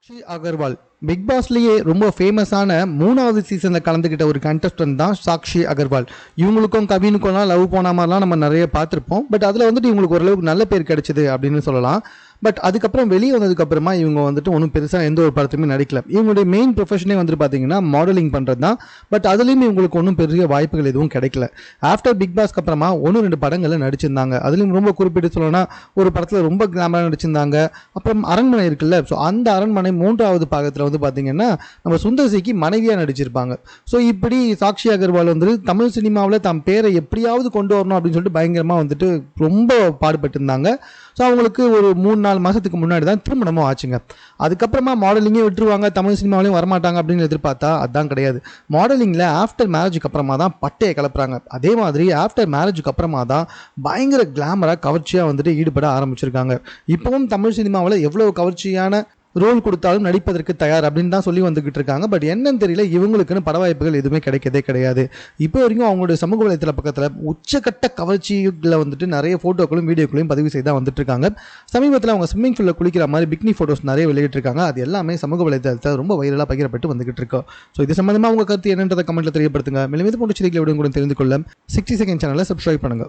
Sakshi Agarwal. Big பாஸ்லேயே ரொம்ப ஃபேமஸான மூணாவது சீசனில் கலந்துக்கிட்ட ஒரு கண்டஸ்டன்ட் தான் சாக்ஷி அகர்வால். இவங்களுக்கும் கவினுக்கும்லாம் லவ் போன மாதிரிலாம் நம்ம நிறைய பார்த்துருப்போம். பட் அதில் வந்துட்டு இவங்களுக்கு ஓரளவுக்கு நல்ல பேர் கிடைச்சிது அப்படின்னு சொல்லலாம். பட் அதுக்கப்புறம் வெளியே வந்ததுக்கப்புறமா இவங்க வந்துட்டு ஒன்றும் பெருசாக எந்த ஒரு படத்துலையுமே நடிக்கல. இவங்களுடைய மெயின் ப்ரொஃபஷனே வந்துட்டு பார்த்தீங்கன்னா மாடலிங் பண்ணுறது தான் பட் அதுலேயும் இவங்களுக்கு ஒன்றும் பெரிய வாய்ப்புகள் எதுவும் கிடைக்கல. ஆஃப்டர் பிக் பாஸ்க்கு அப்புறமா ஒன்று ரெண்டு படங்களில் நடிச்சிருந்தாங்க. அதுலேயும் ரொம்ப குறிப்பிட்டு சொல்லணும்னா ஒரு படத்தில் ரொம்ப கிளாமராக நடிச்சிருந்தாங்க. அப்புறம் அரண்மனை இருக்குல்ல ஸோ அந்த அரண்மனை மூன்றாவது பாகத்தில் வந்து பார்த்தீங்கன்னா நம்ம சுந்தரசிக்கு மனைவியாக நடிச்சிருப்பாங்க. ஸோ இப்படி சாக்ஷி அகர்வால் வந்து தமிழ் சினிமாவில் தம் பேரை எப்படியாவது கொண்டு வரணும் அப்படின்னு சொல்லிட்டு பயங்கரமாக வந்துட்டு ரொம்ப பாடுபட்டு இருந்தாங்க ஸோ அவங்களுக்கு ஒரு மூணு நாலு மாதத்துக்கு முன்னாடி தான் திருமணமும் ஆச்சுங்க. அதுக்கப்புறமா மாடலிங்கே விட்டுருவாங்க தமிழ் சினிமாவிலையும் வரமாட்டாங்க அப்படின்னு எதிர்பார்த்தா அதான் கிடையாது. மாடலிங்கில் ஆஃப்டர் மேரேஜுக்கு அப்புறமா தான் பட்டையை கிளப்புறாங்க அதே மாதிரி ஆஃப்டர் மேரேஜுக்கு அப்புறமா தான் பயங்கர கிளாமராக கவர்ச்சியாக வந்துட்டு ஈடுபட ஆரம்பிச்சிருக்காங்க. இப்போவும் தமிழ் சினிமாவில் எவ்வளோ கவர்ச்சியான ரோல் கொடுத்தாலும் நடிப்பதற்கு தயார் அப்படின்னு தான் சொல்லி வந்துகிட்டு இருக்காங்க. பட் என்னன்னு தெரியல இவங்களுக்குன்னு பட வாய்ப்புகள் எதுவுமே கிடைக்கதே கிடையாது. இப்போ வரைக்கும் அவங்களுடைய சமூக வலைத்தள பக்கத்தில் உச்சக்கட்ட கவர்ச்சியில் வந்துட்டு நிறைய ஃபோட்டோக்களும் வீடியோக்களையும் பதிவு செய்து தான் வந்துட்டு இருக்காங்க. சமீபத்தில் அவங்க ஸ்விம்மிங் பூலில் குளிக்கிற மாதிரி பிக்னி ஃபோட்டோஸ் நிறைய வெளியிட்டிருக்காங்க அது எல்லாமே சமூக வலைத்தளத்தில் ரொம்ப வைரலாக பகிரப்பட்டு வந்துகிட்டு இருக்கோம் ஸோ இது சம்மந்தமாக உங்கள் கருத்து என்னன்றதை கமெண்ட்டில் தெரியப்படுத்துங்க. மேலும் இது போன்ற செய்திகளை விட கூட தெரிந்து கொள்ள சிக்ஸ்டி செகண்ட் சேனலை சப்ஸ்கிரைப் பண்ணுங்கள்